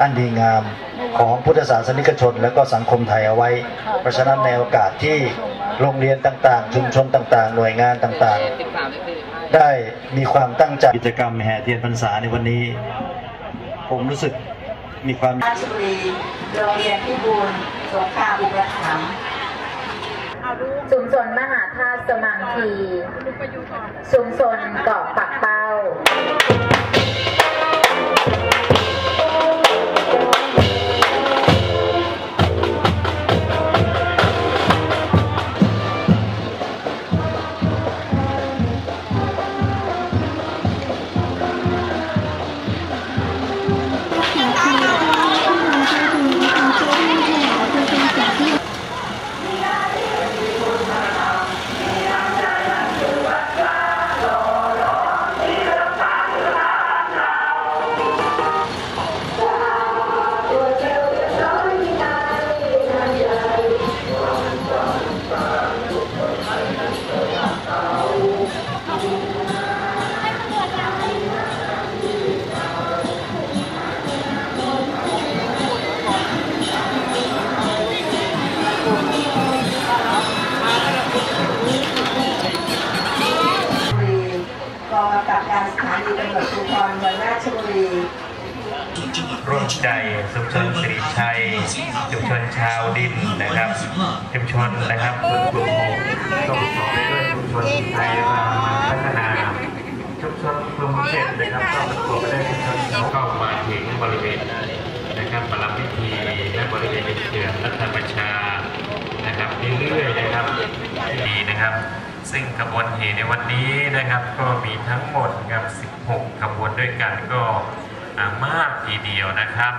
อันดีงามของพุทธศาสนิกชน และก็สังคมไทยเอาไว้ เพราะฉะนั้นในโอกาสที่โรงเรียนต่างๆ ชุมชนต่างๆ หน่วยงานต่างๆ ได้มีความตั้งใจกิจกรรมแห่เทียนพรรษาในวันนี้ ผมรู้สึกมีความราชบุรีโรงเรียนพิบูลสงครามอุปถัมภ์ชุมชนมหาธาตุสมังคีชุมชนเกาะปักเป้า กองกำกับการสถานีตำรวจภูธรเมืองราชบุรีร่วมใจชุมชนสิริชัยชุมชนชาวดินนะครับชุมชนนะครับคุณครูต้องสอบด้วยชุมชนไทยรามาพัฒนาชุมชนกลุ่มเจ็ดนะครับก็ประกอบไปด้วยชุมชนเขาเข้ามาถึงบริเวณนะครับประลับพิธีและบริเวณเขื่อนรัฐประชา ซึ่งขบวนเหในวันนี้นะครับก็มีทั้งหมดครับ 16 ขบวนด้วยกันก็มากทีเดียวนะครับ